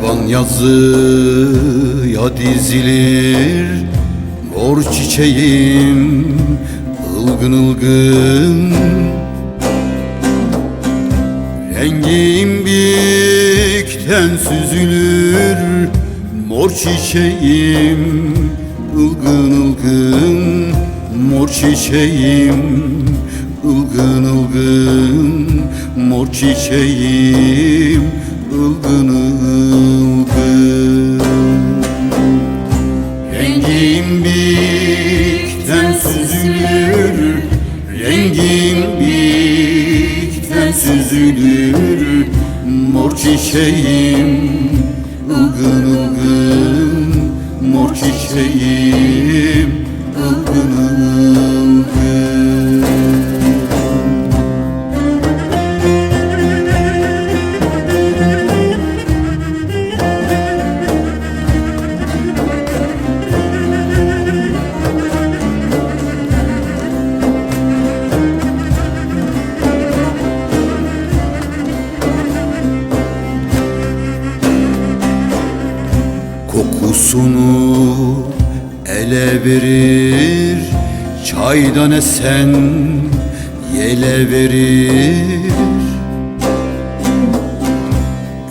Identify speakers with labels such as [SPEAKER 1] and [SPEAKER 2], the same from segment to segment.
[SPEAKER 1] Kervan yazıya dizilir. Mor çiçeğim ılgın ılgın. Rengim bikten süzülür. Mor çiçeğim ılgın ılgın. Mor çiçeğim ılgın ılgın. Mor çiçeğim ılgın ılgın Rengim bikten süzülür Mor çiçeğim ılgın ılgın Mor çiçeğim ele verir Çaydan esen yele verir.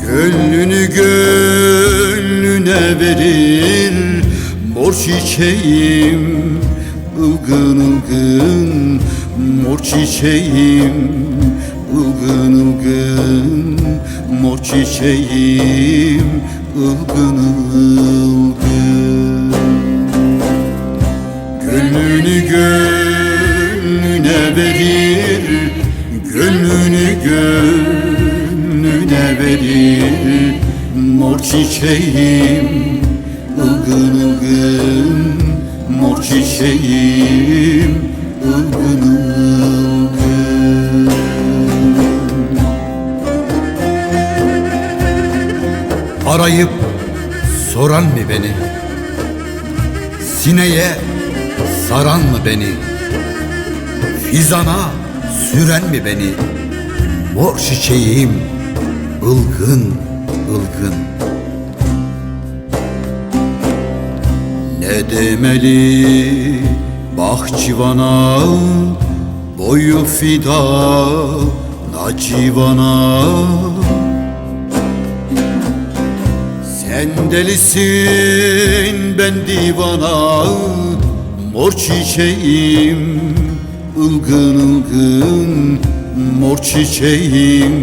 [SPEAKER 1] Gönlünü gönlüne verir Mor çiçeğim ılgın ılgın Mor çiçeğim ılgın ılgın Mor çiçeğim ılgın ılgın Gönlünü gönlüne verir Gönlünü gönlüne verir Mor çiçeğim ılgın ılgın Mor çiçeğim ılgın ılgın Arayıp soran mı beni? Sineye saran mı beni? Fizana süren mi beni? Mor çiçeğim ılgın ılgın Ne demeli bahçıvana Boyu fida nacivana Sen delisin ben divana Mor çiçeğim ılgın ılgın. Mor çiçeğim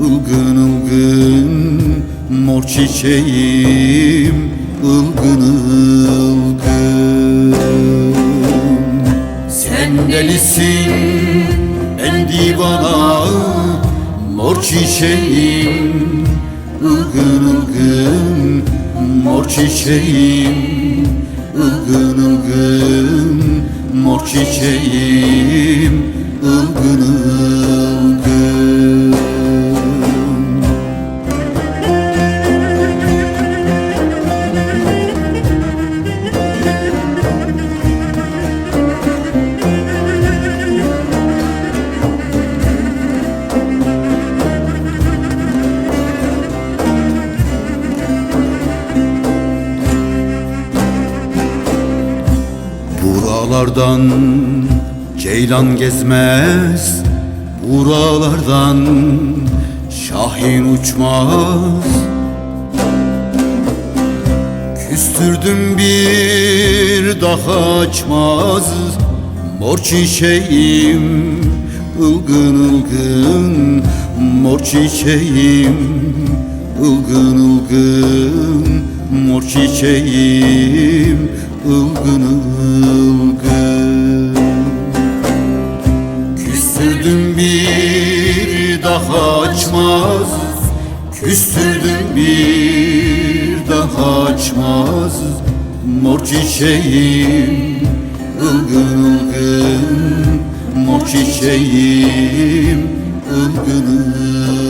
[SPEAKER 1] ılgın ılgın. Mor çiçeğim ılgın ılgın. Sen delisin ben divana. Mor çiçeğim ılgın ılgın. Mor çiçeğim ılgın ılgın Mor çiçeğim ılgın ılgın Buralardan ceylan gezmez Buralardan şahin uçmaz. Küstürdüm bir daha açmaz Mor çiçeğim ılgın ılgın Mor çiçeğim ılgın ılgın Mor çiçeğim ılgın ılgın Küstürdüm bir daha açmaz. Küstürdüm bir daha açmaz. Mor çiçeğim ılgın ılgın Mor çiçeğim ılgın ılgın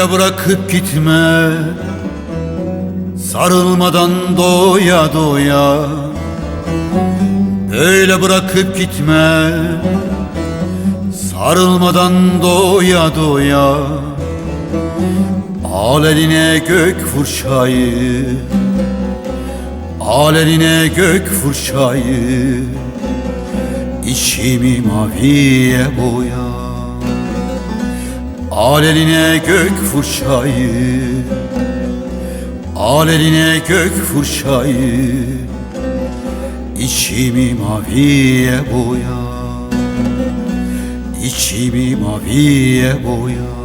[SPEAKER 1] Böyle bırakıp gitme Sarılmadan doya doya. Böyle bırakıp gitme Sarılmadan doya doya Al eline gök fırçayı Al eline gök fırçayı İçimi maviye boya. Al eline gök fırçayı Al eline gök fırçayı İçimi maviye boya İçimi maviye boya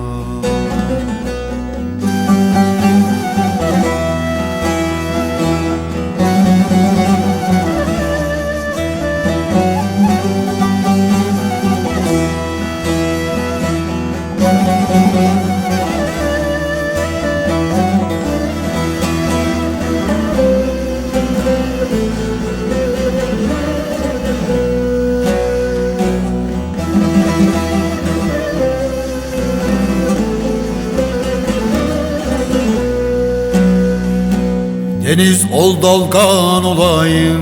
[SPEAKER 1] Deniz ol dalgan olayım.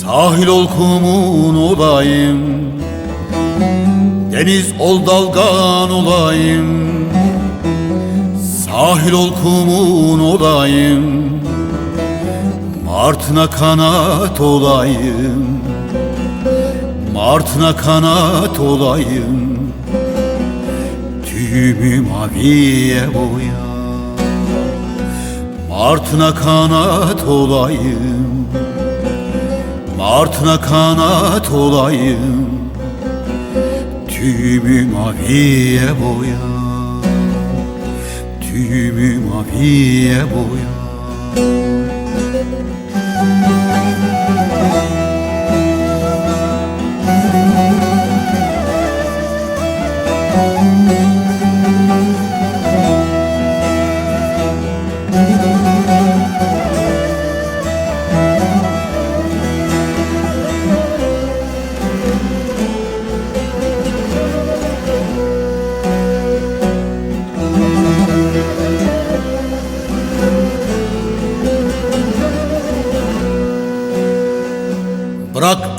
[SPEAKER 1] Sahil ol kumun olayım. Deniz ol dalgan olayım. Sahil ol kumun olayım. Martına kanat olayım. Martına kanat olayım. Tüyümü maviye boya Martına kanat olayım. Martına kanat olayım. Tüyümü maviye boya Tüyümü maviye boya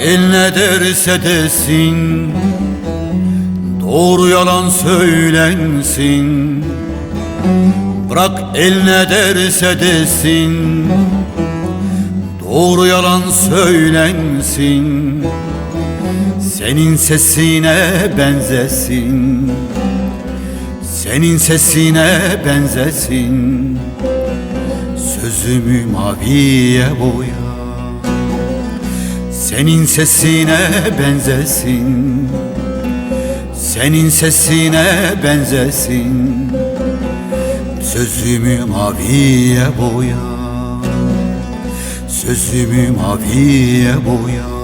[SPEAKER 1] el ne derse desin Doğru yalan söylensin. Bırak el ne derse desin Doğru yalan söylensin. Senin sesine benzesin Senin sesine benzesin. Sözümü maviye boya senin sesine benzesin. Senin sesine benzesin. Sözümü maviye boya. Sözümü maviye boya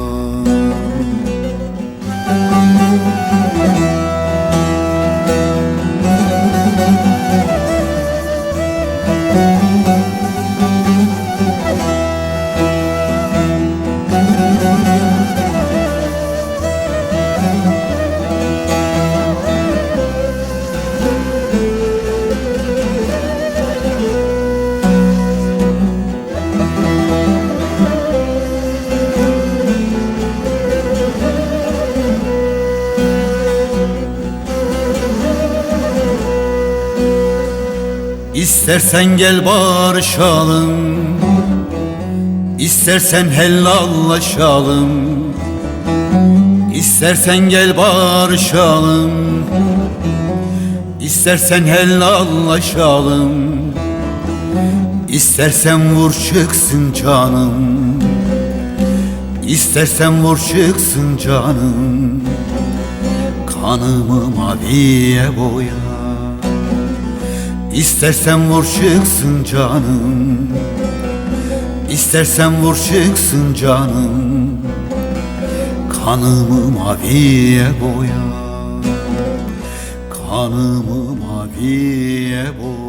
[SPEAKER 1] İstersen gel barışalım İstersen helallaşalım İstersen gel barışalım İstersen helallaşalım İstersen vur çıksın canım İstersen vur çıksın canım Kanımı maviye boya İstersen vur çıksın canım. İstersen vur çıksın canım. Kanımı maviye boya. Kanımı maviye boya